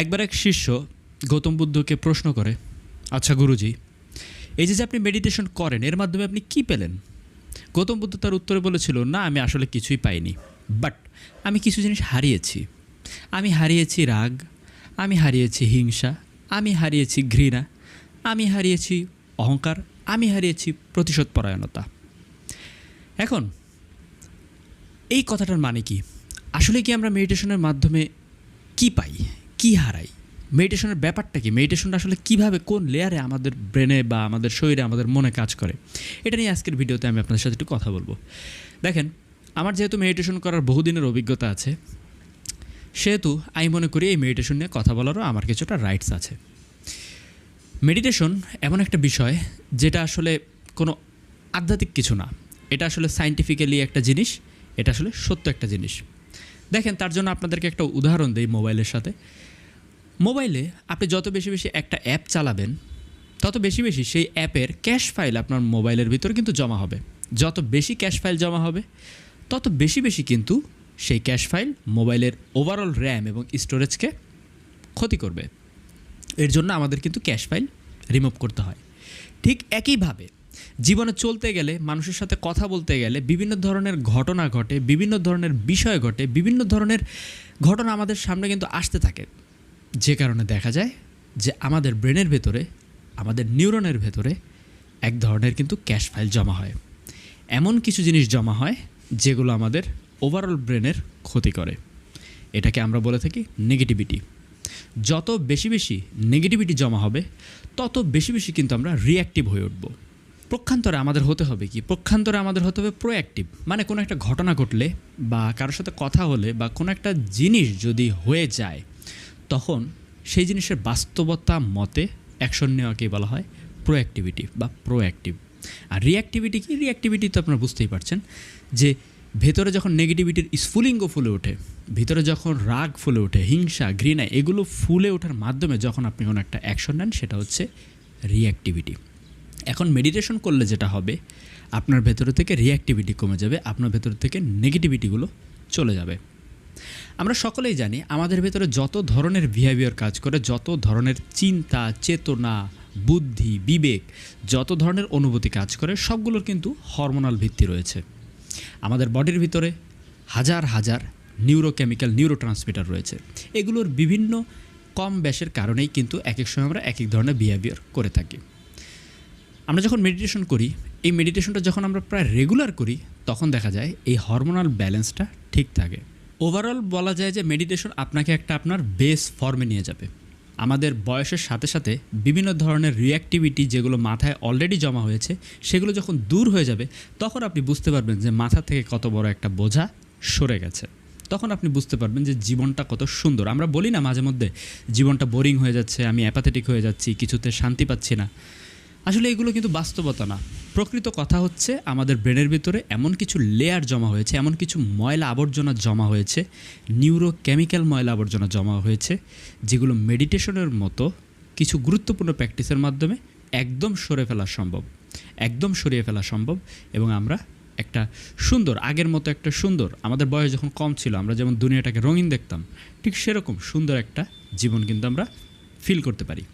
একবার এক শিষ্য গৌতম বুদ্ধকে প্রশ্ন করে আচ্ছা গুরুজি, এই যে যে আপনি মেডিটেশন করেন, এর মাধ্যমে আপনি কি পেলেন? গৌতম বুদ্ধ তার উত্তরে বলেছিল, না, আমি আসলে কিছুই পাইনি বাট আমি কিছু জিনিস হারিয়েছি। আমি হারিয়েছি রাগ, আমি হারিয়েছি হিংসা, আমি হারিয়েছি ঘৃণা, আমি হারিয়েছি অহংকার, আমি হারিয়েছি প্রতিশোধ পরায়ণতা এখন, এই কথাটার মানে কি? আসলে কি আমরা মেডিটেশনের মাধ্যমে কি পাই? কি হারাই? মেডিটেশনের ব্যাপারটা কি? মেডিটেশনটা আসলে কীভাবে, কোন লেয়ারে আমাদের ব্রেনে বা আমাদের শরীরে, আমাদের মনে কাজ করে? এটা নিয়ে আজকের ভিডিওতে আমি আপনাদের সাথে একটু কথা বলব। দেখেন, আমার যেহেতু মেডিটেশন করার বহুদিনের অভিজ্ঞতা আছে, সেহেতু আমি মনে করি এই মেডিটেশন নিয়ে কথা বলারও আমার কিছুটা রাইটস আছে। মেডিটেশন এমন একটা বিষয় যেটা আসলে কোনো আধ্যাত্মিক কিছু না। এটা আসলে সাইন্টিফিক্যালি একটা জিনিস, এটা আসলে সত্য একটা জিনিস। দেখেন, তার জন্য আপনাদেরকে একটা উদাহরণ দেই মোবাইলের সাথে। মোবাইলে আপনি যত বেশি বেশি একটা অ্যাপ চালাবেন, তত বেশি বেশি সেই অ্যাপের ক্যাশ ফাইল আপনার মোবাইলের ভিতরে কিন্তু জমা হবে। যত বেশি ক্যাশ ফাইল জমা হবে, তত বেশি বেশি কিন্তু সেই ক্যাশ ফাইল মোবাইলের ওভারঅল র্যাম এবং স্টোরেজকে ক্ষতি করবে। এর জন্য আমাদের কিন্তু ক্যাশ ফাইল রিমুভ করতে হয়। ঠিক একইভাবে জীবনে চলতে গেলে, মানুষের সাথে কথা বলতে গেলে, বিভিন্ন ধরনের ঘটনা ঘটে, বিভিন্ন ধরনের বিষয় ঘটে, বিভিন্ন ধরনের ঘটনা আমাদের সামনে কিন্তু আসতে থাকে। যে কারণে দেখা যায় যে আমাদের ব্রেনের ভেতরে, আমাদের নিউরনের ভেতরে এক ধরনের কিন্তু ক্যাশ ফাইল জমা হয়। এমন কিছু জিনিস জমা হয় যেগুলো আমাদের ওভারঅল ব্রেনের ক্ষতি করে। এটাকে আমরা বলে থাকি নেগেটিভিটি যত বেশি বেশি নেগেটিভিটি জমা হবে, তত বেশি বেশি কিন্তু আমরা রিঅ্যাক্টিভ হয়ে উঠব। পক্ষান্তরে আমাদের হতে হবে কি? পক্ষান্তরে আমাদের হতে হবে প্রোঅ্যাক্টিভ মানে কোনো একটা ঘটনা ঘটলে বা কারোর সাথে কথা হলে বা কোনো একটা জিনিস যদি হয়ে যায় তখন সেই জিনিসের বাস্তবতা মতে অ্যাকশন নেওয়াকেই বলা হয় প্রোঅ্যাক্টিভিটি বা প্রোঅ্যাক্টিভ। আর রিঅ্যাক্টিভিটি কি? রিঅ্যাক্টিভিটি তো আপনারা বুঝতেই পারছেন যে ভেতরে যখন নেগেটিভিটির স্ফুলিঙ্গ ফুলে ওঠে, ভিতরে যখন রাগ ফুলে ওঠে, হিংসা, ঘৃণা, এগুলো ফুলে ওঠার মাধ্যমে যখন আপনি কোনো একটা অ্যাকশন নেন, সেটা হচ্ছে রিঅ্যাক্টিভিটি। এখন মেডিটেশন করলে যেটা হবে, আপনার ভেতরে থেকে রিঅ্যাক্টিভিটি কমে যাবে, আপনার ভেতর থেকে নেগেটিভিটিগুলো চলে যাবে। আমরা সকলেই জানি আমাদের ভেতরে যত ধরনের বিহেভিয়ার কাজ করে, যত ধরনের চিন্তা, চেতনা, বুদ্ধি, বিবেক, যত ধরনের অনুভূতি কাজ করে, সবগুলোর কিন্তু হরমোনাল ভিত্তি রয়েছে। আমাদের বডির ভিতরে হাজার হাজার নিউরোকেমিক্যাল নিউরো ট্রান্সমিটার রয়েছে। এগুলোর বিভিন্ন কম ব্যাসের কারণেই কিন্তু এক এক সময় আমরা এক এক ধরনের বিহেভিয়ার করে থাকি। আমরা যখন মেডিটেশন করি, এই মেডিটেশনটা যখন আমরা প্রায় রেগুলার করি, তখন দেখা যায় এই হরমোনাল ব্যালেন্সটা ঠিক থাকে। ওভারঅল বলা যায় যে মেডিটেশন আপনাকে একটা আপনার বেস ফর্মে নিয়ে যাবে। আমাদের বয়সের সাথে সাথে বিভিন্ন ধরনের রিঅ্যাক্টিভিটি যেগুলো মাথায় অলরেডি জমা হয়েছে, সেগুলো যখন দূর হয়ে যাবে, তখন আপনি বুঝতে পারবেন যে মাথা থেকে কত বড় একটা বোঝা সরে গেছে। তখন আপনি বুঝতে পারবেন যে জীবনটা কত সুন্দর। আমরা বলি না মাঝে মধ্যে, জীবনটা বোরিং হয়ে যাচ্ছে, আমি অ্যাপাথেটিক হয়ে যাচ্ছি, কিছুতে শান্তি পাচ্ছি না। আসলে এগুলো কিন্তু বাস্তবতা না। প্রকৃত কথা হচ্ছে, আমাদের ব্রেনের ভিতরে এমন কিছু লেয়ার জমা হয়েছে, এমন কিছু ময়লা আবর্জনা জমা হয়েছে নিউরোকেমিক্যাল ময়লা আবর্জনা জমা হয়েছে, যেগুলো মেডিটেশনের মতো কিছু গুরুত্বপূর্ণ প্র্যাকটিসের মাধ্যমে একদম সরে ফেলা সম্ভব। একদম সরিয়ে ফেলা সম্ভব এবং আমরা একটা সুন্দর, আগের মতো একটা সুন্দর, আমাদের বয়স যখন কম ছিল, আমরা যেমন দুনিয়াটাকে রঙিন দেখতাম, ঠিক সেরকম সুন্দর একটা জীবন কিন্তু আমরা ফিল করতে পারি।